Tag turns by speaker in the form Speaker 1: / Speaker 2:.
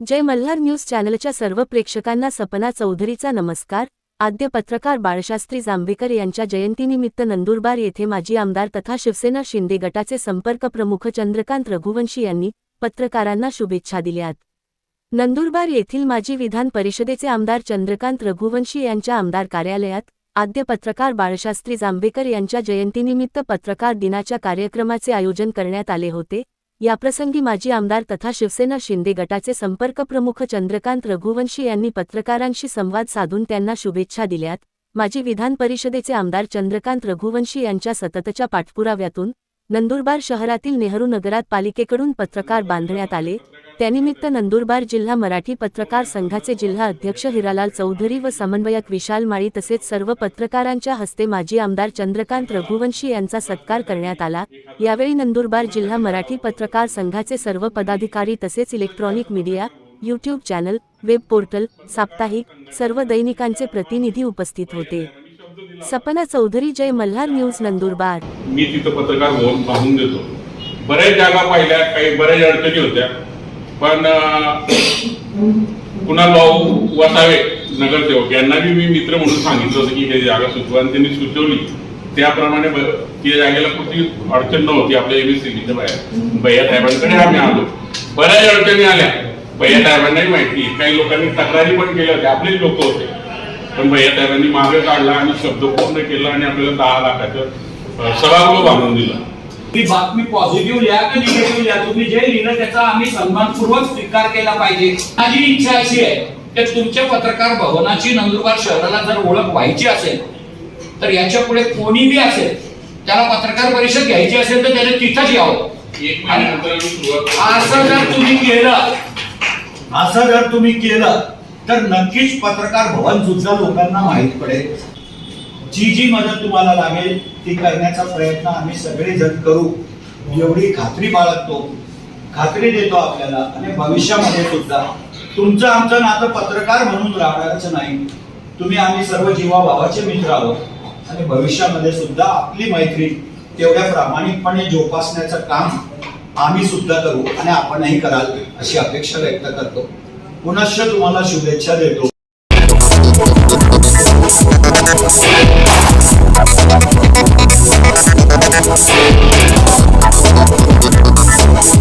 Speaker 1: जय Malhar news चॅनलच्या सर्व प्रेक्षकांना सपना चौधरीचा नमस्कार. आद्य पत्रकार बाळशास्त्री जांभेकर यांच्या जयंतीनिमित्त नंदुरबार येथे माजी आमदार तथा शिवसेना शिंदे गटाचे संपर्क प्रमुख चंद्रकांत रघुवंशी यांनी पत्रकारांना शुभेच्छा दिल्यात नंदुरबार येथील माजी विधान परिषदेचे आमदार चंद्रकांत रघुवंशी यांच्या आमदार कार्यालयात आद्य पत्रकार बाळशास्त्री जांभेकर यांच्या जयंतीनिमित्त पत्रकार दिनाच्या कार्यक्रमाचे आयोजन करण्यात आले होते. याप्रसंगी माजी आमदार तथा शिवसेना शिंदे गटाचे संपर्क प्रमुख चंद्रकांत रघुवंशी यांनी पत्रकारांशी संवाद साधून त्यांना शुभेच्छा दिल्यात. माजी विधान परिषदेचे आमदार चंद्रकांत रघुवंशी यांच्या सततच्या पाठपुराव्यातून नंदुरबार शहरातील नेहरू नगरात पालिकेकडून पत्रकार बांधण्यात आले. त्यानिमित्त नंदुरबार जिल्हा मराठी पत्रकार संघाचे जिल्हा अध्यक्ष हिरालाल चौधरी व समन्वयक विशाल माळी तसेच सर्व पत्रकारांच्या हस्ते माजी आमदार चंद्रकांत रघुवंशी यांचा सत्कार करण्यात आला. यावेळी नंदुरबार जिल्हा मराठी पत्रकार संघाचे सर्व पदाधिकारी तसेच electronic media YouTube channel web portal साप्ताहिक सर्व दैनिकांचे प्रतिनिधी उपस्थित होते. सपना चौधरी जय मल्हार न्यूज नंदुरबार.
Speaker 2: मी तिथं पत्रकार म्हणून पाहून देतो. बऱ्याच जागा पाहिल्या काही बऱ्याच अडचणी होत्या. पण पुन्हा कुणाल भाऊ वसावे नगरसेवक यांना बी मी मित्र म्हणून सांगितलं होतं की हे जागा सुचवा आणि त्यांनी सुचवली. त्याप्रमाणे त्या जागेला कुठली अडचण नव्हती आपल्या एबीसीच्या बाहेर. भैया साहेबांकडे आम्ही आलो. बऱ्याच अडचणी आल्या. भैया साहेबांनाही माहिती काही लोकांनी तक्रारी पण केल्या होत्या. आपलेच लोक होते. पण भैया साहेबांनी मागे काढला आणि शब्द पूर्ण केला आणि आपल्याला दहा लाखाचं सभागृह बांधून दिलं.
Speaker 3: ती बातमी पॉझिटिव्ह लिहा की निगेटिव्ह लिहा? तुम्ही जे लिहिलं त्याचा आम्ही सन्मानपूर्वक स्वीकार केला पाहिजे. माझी इच्छा अशी आहे की तुमच्या पत्रकार भवनाची नंदुरबार शहराला जर ओळख व्हायची असेल तर याच्यापुढे कोणी बी असेल त्याला पत्रकार परिषद घ्यायची असेल तर त्याने तिथंच यावं. असं जर तुम्ही केलं
Speaker 4: असं जर तुम्ही केलं तर नक्कीच पत्रकार भवन सुद्धा लोकांना माहीत पडेल. जी जी मदत तुम्हाला लागेल ती करण्याचा प्रयत्न आम्ही सगळेजण करू. एवढी खात्री बाळगतो. खात्री देतो आपल्याला आणि भविष्यामध्ये सुद्धा. तुमचं आमचं नातं पत्रकार म्हणून राहणारच नाही. तुम्ही आम्ही सर्व जीवाभावाचे मित्र आहोत. आणि भविष्यामध्ये सुद्धा आपली मैत्री तेवढ्या प्रामाणिकपणे जोपासण्याचं काम आम्ही सुद्धा करू आणि आपणही कराल अशी अपेक्षा व्यक्त करतो. पुनश्च तुम्हाला शुभेच्छा देतो. Thank you.